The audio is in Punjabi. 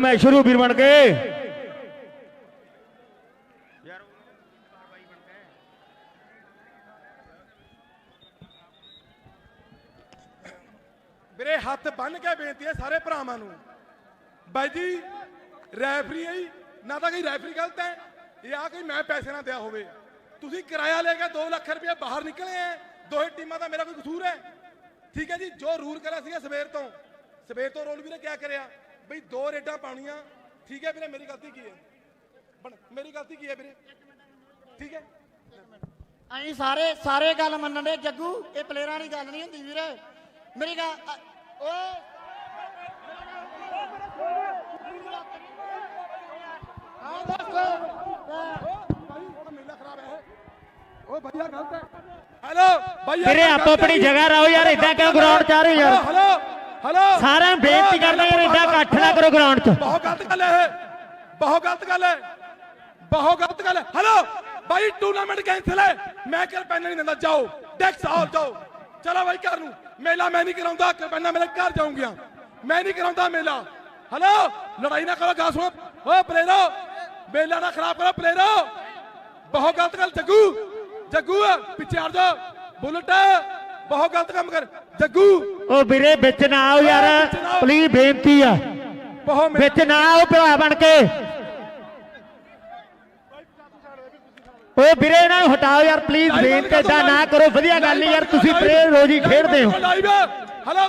ਮੈਚ ਸ਼ੁਰੂ ਵੀਰ ਬਣ ਕੇ। ਵੀਰੇ ਹੱਥ ਬੰਨ ਕੇ ਬੇਨਤੀ ਹੈ ਸਾਰੇ ਭਰਾਵਾਂ ਨੂੰ। ਬਾਈ ਜੀ, ਰੈਫਰੀ ਹੈ ਨਾ ਤਾਂ ਕੋਈ ਰੈਫਰੀ ਗਲਤ ਹੈ, ਇਹ ਆ ਕੋਈ ਮੈਂ ਪੈਸੇ ਨਾ ਦਿਆ ਹੋਵੇ। ਤੁਸੀਂ ਕਿਰਾਇਆ ਲੈ ਕੇ 2 ਲੱਖ ਰੁਪਏ ਬਾਹਰ ਨਿਕਲੇ ਆ ਦੋਹੇ ਟੀਮਾਂ ਦਾ ਮੇਰਾ ਕੋਈ ਕਸੂਰ ਹੈ। ਠੀਕ ਹੈ ਜੀ, ਜੋ ਰੂਲ ਕਰਿਆ ਸੀਗਾ ਸਵੇਰ ਤੋਂ। ਸਵੇਰ ਤੋਂ ਰੋਲ ਵੀਰੇ ਕਿਆ ਕਰਿਆ? ਬਈ ਦੋ ਰੇਡਾਂ ਪਾਉਣੀਆਂ। ਠੀਕ ਹੈ ਵੀਰੇ ਮੇਰੀ ਗਲਤੀ ਕੀ ਹੈ? ਬਣ- ਮੇਰੀ ਗਲਤੀ ਕੀ ਹੈ ਵੀਰੇ? ਠੀਕ ਹੈ? ਅਸੀਂ ਸਾਰੇ ਸਾਰੇ ਗੱਲ ਮੰਨਣ ਦੇ ਜੱਗੂ ਇਹ ਪਲੇਅਰਾਂ ਦੀ ਗੱਲ ਨਹੀਂ ਹੁੰਦੀ ਵੀਰੇ। ਮੇਰੀ ਗੱਲ ਓਏ। ਹਾਂ ਦੱਸ। ਮੇਲਾ ਖਰਾਬ ਹੈ ਓਏ ਭਈਆ ਗਲਤ ਹੈ। ਹੈਲੋ ਭਈਆ ਵੀਰੇ ਆਪੋ ਆਪਣੀ ਜਗ੍ਹਾ ਰਹੋ ਯਾਰ ਇਦਾਂ ਕਿਉਂ ਗਰਾਊਂਡ ਚ ਆ ਰਹੇ ਯਾਰ? ਹੈਲੋ। ਸਾਰਿਆਂ ਨੂੰ ਬੇਨਤੀ ਕਰਦਾ ਯਾਰ ਇਦਾਂ ਇਕੱਠ ਨਾ ਕਰੋ ਗਰਾਊਂਡ 'ਚ। ਬਹੁਤ ਗਲਤ ਗੱਲ ਹੈ। ਇਹ ਬਹੁਤ ਗਲਤ ਗੱਲ ਹੈ। ਬਹੁਤ ਗਲਤ ਗੱਲ ਹੈ। ਹੈਲੋ ਭਾਈ ਟੂਰਨਾਮੈਂਟ ਕੈਂਸਲ ਹੈ ਮੈਂ ਕਰ ਪੈਨ ਨਹੀਂ ਦਿੰਦਾ ਜਾਓ। ਡੈਕਸ ਆਓ ਜਾਓ। ਚਲੋ ਭਾਈ ਘਰ ਨੂੰ। ਮੇਲਾ ਮੈਂ ਨਹੀਂ ਕਰਾਉਂਦਾ ਕਰਪੈਨਾ ਮੇਰੇ ਘਰ ਜਾਉਂਗੀਆਂ ਮੈਂ ਨਹੀਂ ਕਰਾਉਂਦਾ ਮੇਲਾ। ਹੈਲੋ ਲੜਾਈ ਨਾ ਕਰੋ ਗਾ ਸੁਣੋ। ਓ ਪਲੇਰੋ। ਮੇਲਾ ਨਾ ਖਰਾਬ ਕਰੋ ਪਲੇਰੋ। ਬਹੁਤ ਗਲਤ ਗੱਲ ਜੱਗੂ। ਜੱਗੂ ਪਿੱਛੇ ਹਟ ਜਾ। ਬੁਲਟ। ਬਹੁਤ ਗਲਤ ਕੰਮ ਕਰ। ਜੱਗੂ। ਉਹ ਵੀਰੇ ਵਿੱਚ ਨਾ ਆਓ ਯਾਰ। ਪਲੀਜ਼ ਬੇਨਤੀ ਆ। ਬਹੁਤ ਵਿੱਚ ਨਾ ਆਓ ਭਰਾ ਬਣ ਕੇ। ਓਏ ਵੀਰੇ ਇਹਨਾਂ ਨੂੰ ਹਟਾਓ ਯਾਰ ਪਲੀਜ਼ ਬੇਨਤੀ ਏਦਾਂ ਨਾ ਕਰੋ। ਵਧੀਆ ਗੱਲ ਨਹੀਂ ਯਾਰ ਤੁਸੀਂ ਪਲੇਅਰ ਰੋਜ਼ ਖੇਡਦੇ ਹੋ। ਹੈਲੋ